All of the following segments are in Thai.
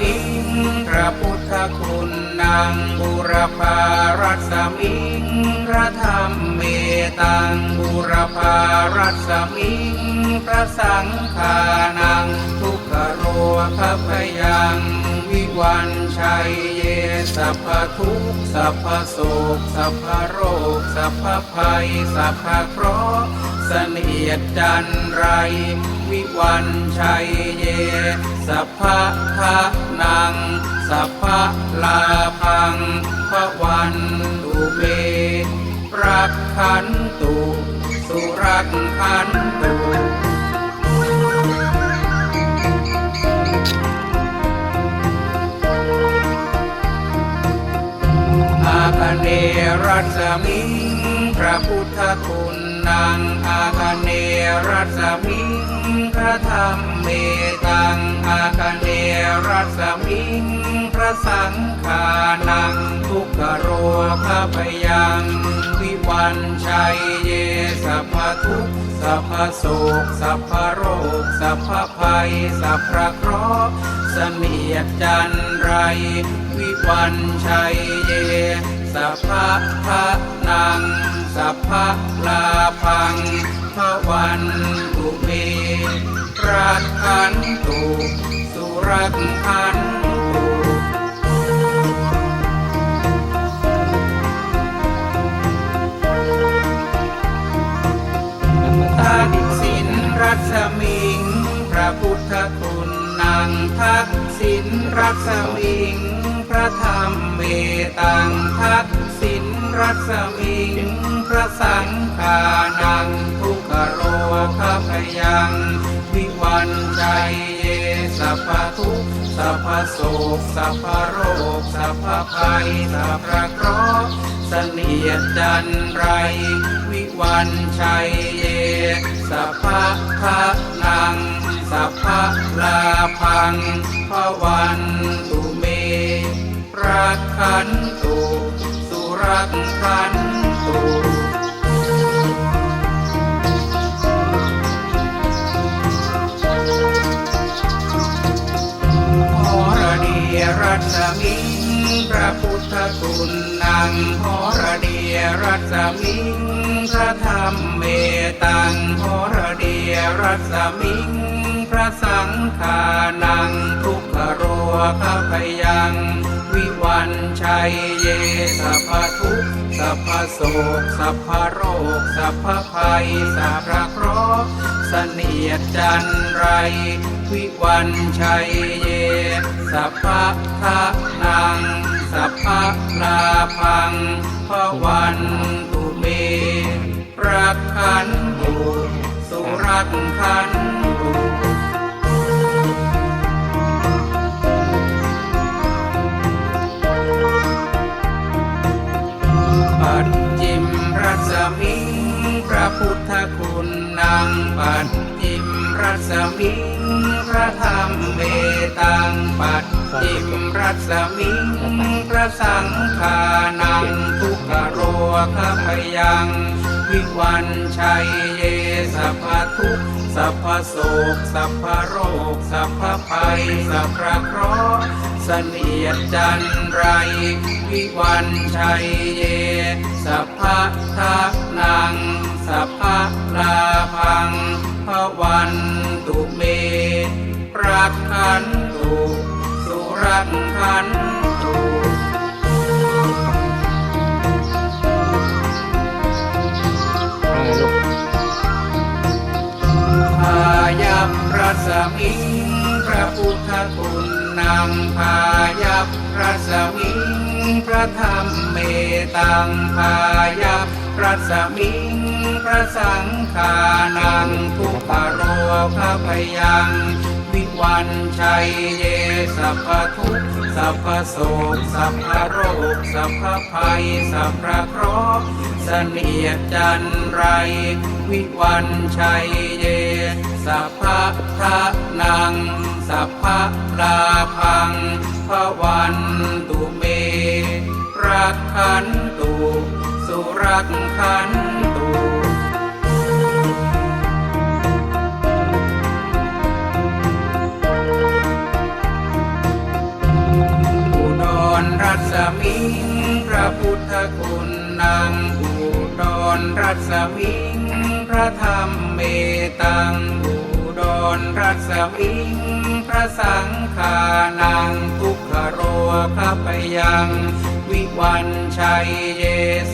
มิงพระพุทธคุณนังบุรพารัสมิงพระธรรมเมตังบุรพารัสมิงพระสังฆานังทุกขโรคพยังวิวันชัยเยสัพพทุกสัพพโศกสัพพโรคสัพพภัยสัพพเคราะห์เสนียดจันไรวิ วันชัยเย สัพพะทะนัง สัพพะลาพังพระวันตุเมรักขันตุ สุรักขันตุอาคเนรัสมิงพระพุทธคุณนางอาคเน รัสมิงพระธรรมเมตังอาคเนรัสมิงพระสังฆานังทุกขโรคพยังวิวันชัยเยสัพพทุกสัพพโศกสัพพโรคสัพพภัยสัพพะเคราะห์เสนียดจันไร วิวันชัยเยสัพพะทะนังสัพพะลาพัง พระวันตุเมรักขันตุสุรักขันตุทักษิณรัศมิง พระพุทธคุณนางทักษิณรัศมิง พระธรรมเมตังทักษิณรัศมิง พระสังฆานัง โรคพยัง วิวันใจเยสัพพทุกสัพพโศกสัพพโรคสัพพภัยสัพพะเคราะห์เสนียดจันไร วิวันชัยเย สัพพะทะนัง สัพพะลาพังพระวันตุเมรักขันตุสุรักขัน พระพุทธคุณนางหระเดียรัศมิง พระธรรมเมตังหระเดียรัศมิง พระสังฆานังทุกขโรคพยัง วิวันชัยเยสัพทุกสัพโศกสัพโรคสัพภัยสัพพะเคราะห์เสนียดจันไร วิวันชัยเย สัพพะทะนัง สัพพะลาพังพระวันตุเมรักขันตุสุรักขันตุปัจจิมรัศมิงพระพุทธคุณนางปัจจิมรัศมิงพระธรรมเมตังปัจ จิมรัศมิงพระสังฆานังทุกขโรคพยัง วิวันชัยเยสัพทุกสัพพโศกสัพพโรค สัพพภัย สัพพะเคราะห์เสนียดจันไร วิวันชัยเย สัพพะทะนัง สัพพะลาพังพระวันตุเมรักขันตุ รักขันตุพายัพรัสมิงพระพุทธคุณนำพายัพรัสมิงพระธรรมเมตังพายัพรัสมิงพระสังฆานังทุกขโรคพยัง วิวันชัยเยสัพพทุกสัพพโสกสัพพโรคสัพพภัยสัพพะเคราะห์เสนียดจันไร วิวันชัยเยสัพพะทะนังสัพพะลาพังพระวัน มิงพระพุทธคุณนางอุดรรัศมิง พระธรรมเมตังอุดรรัศมิง พระสังฆานังทุกขโรข้าพยัง วิวันชัยเย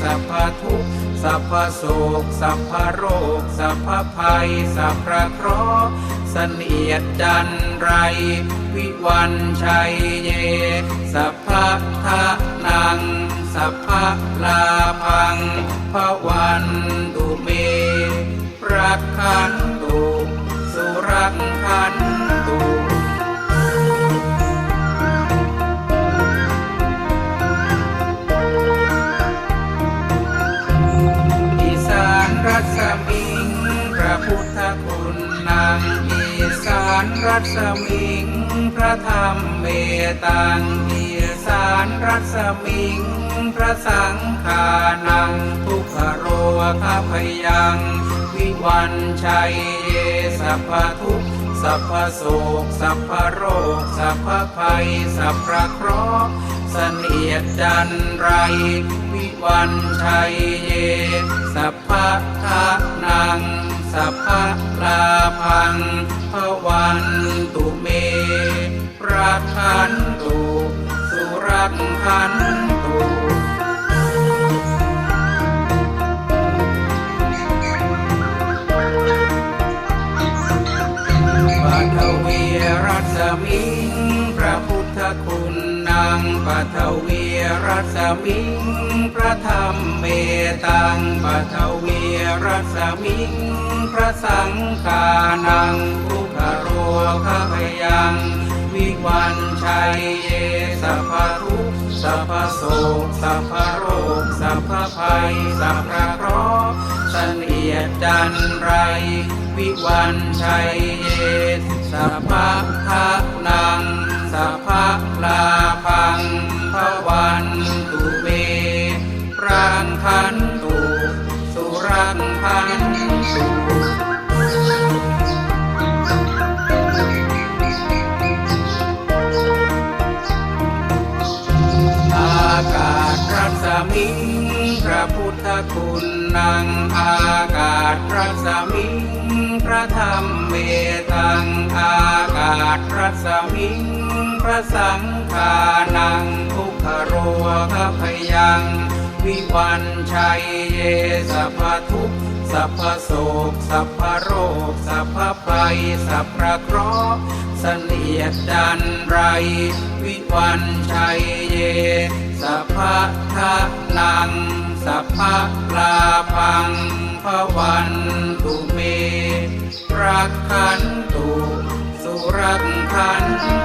สัพพทุก สัพพโสกสัพพโรค สัพพภัย สัพพะเคราะห์เนียดจันไร วิวันชัยเย สัพพะทะนัง สัพพะลาพังพระวันตุเมรักขันต รัศมิง พระธรรมเมตังอีสานรัศมิง พระสังฆานัง ทุกขโรข้าพยัง วิวันชัยเยสัพพทุกสัพพโศกสัพพโรค สัพพภัย สัพพะเคราะห์เสนียดจันไร วิวันชัยเย สัพพะทะนัง สัพพะลาพังพระวันตุเมรักขันตุสุรักขันตุปัทวีรัศมิงพระพุทธคุณนางปัทวี รัศมิง พระธรรมเมตังปัทวีรัศมิง พระสังฆานังทุกขโรข้าพยัง วิวันชัยเยสัพพทุกสัพพโศกสัพพโรคสัพพภัยสัพพะเคราะห์เนียดจันไร วิวันชัยเยสัพพะทะนังสัพพะลาพัง พุทธคุณนางอากาศรัศมิงพระธรรมเมตังอากาศรัศมิงพระสังฆานังทุกขโรขพยังวิวันชัยเยสัพทุกสัพพโศกสัพพโรคสัพพภัยสัพพะเคราะห์เสนียดจันไร วิวันชัยเยสัพพะทะนัง สัพพะลาพังพระวันตุเมรักขันตุสุรักขันตุ